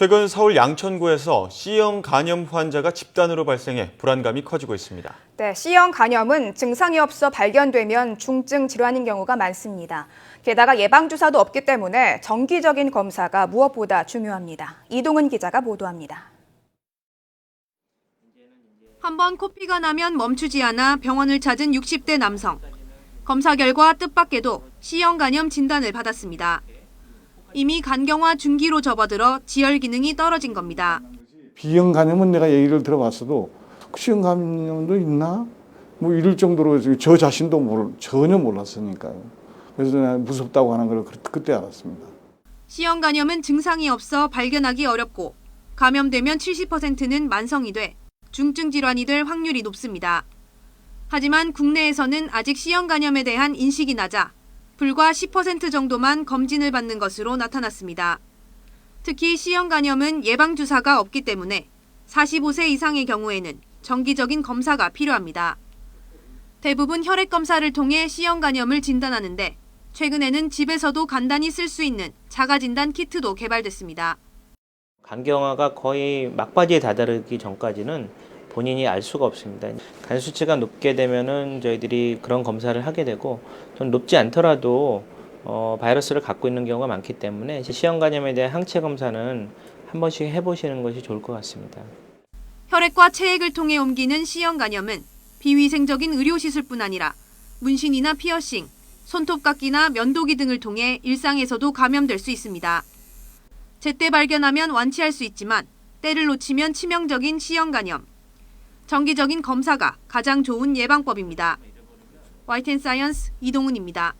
최근 서울 양천구에서 C형 간염 환자가 집단으로 발생해 불안감이 커지고 있습니다. 네, C형 간염은 증상이 없어 발견되면 중증 질환인 경우가 많습니다. 게다가 예방주사도 없기 때문에 정기적인 검사가 무엇보다 중요합니다. 이동은 기자가 보도합니다. 한 번 코피가 나면 멈추지 않아 병원을 찾은 60대 남성. 검사 결과 뜻밖에도 C형 간염 진단을 받았습니다. 이미 간경화 중기로 접어들어 지혈 기능이 떨어진 겁니다. B형 간염은 내가 얘기를 들어봤어도 C형 간염도 있나? 뭐 이럴 정도로 저 자신도 모르, 전혀 몰랐으니까요. 그래서 무섭다고 하는 걸 그- 그때 알았습니다. C형 간염은 증상이 없어 발견하기 어렵고 감염되면 70%는 만성이 돼 중증 질환이 될 확률이 높습니다. 하지만 국내에서는 아직 C형 간염에 대한 인식이 낮아 불과 10% 정도만 검진을 받는 것으로 나타났습니다. 특히 C형 간염은 예방 주사가 없기 때문에 45세 이상의 경우에는 정기적인 검사가 필요합니다. 대부분 혈액 검사를 통해 C형 간염을 진단하는데 최근에는 집에서도 간단히 쓸 수 있는 자가 진단 키트도 개발됐습니다. 간경화가 거의 막바지에 다다르기 전까지는 본인이 알 수가 없습니다. 간 수치가 높게 되면은 저희들이 그런 검사를 하게 되고 좀 높지 않더라도 어, 바이러스를 갖고 있는 경우가 많기 때문에 시형 간염에 대한 항체 검사는 한 번씩 해보시는 것이 좋을 것 같습니다. 혈액과 체액을 통해 옮기는 C형 간염은 비위생적인 의료 시술뿐 아니라 문신이나 피어싱, 손톱깎이나 면도기 등을 통해 일상에서도 감염될 수 있습니다. 제때 발견하면 완치할 수 있지만 때를 놓치면 치명적인 C형 간염. 정기적인 검사가 가장 좋은 예방법입니다. 와이텐 사이언스 이동훈입니다.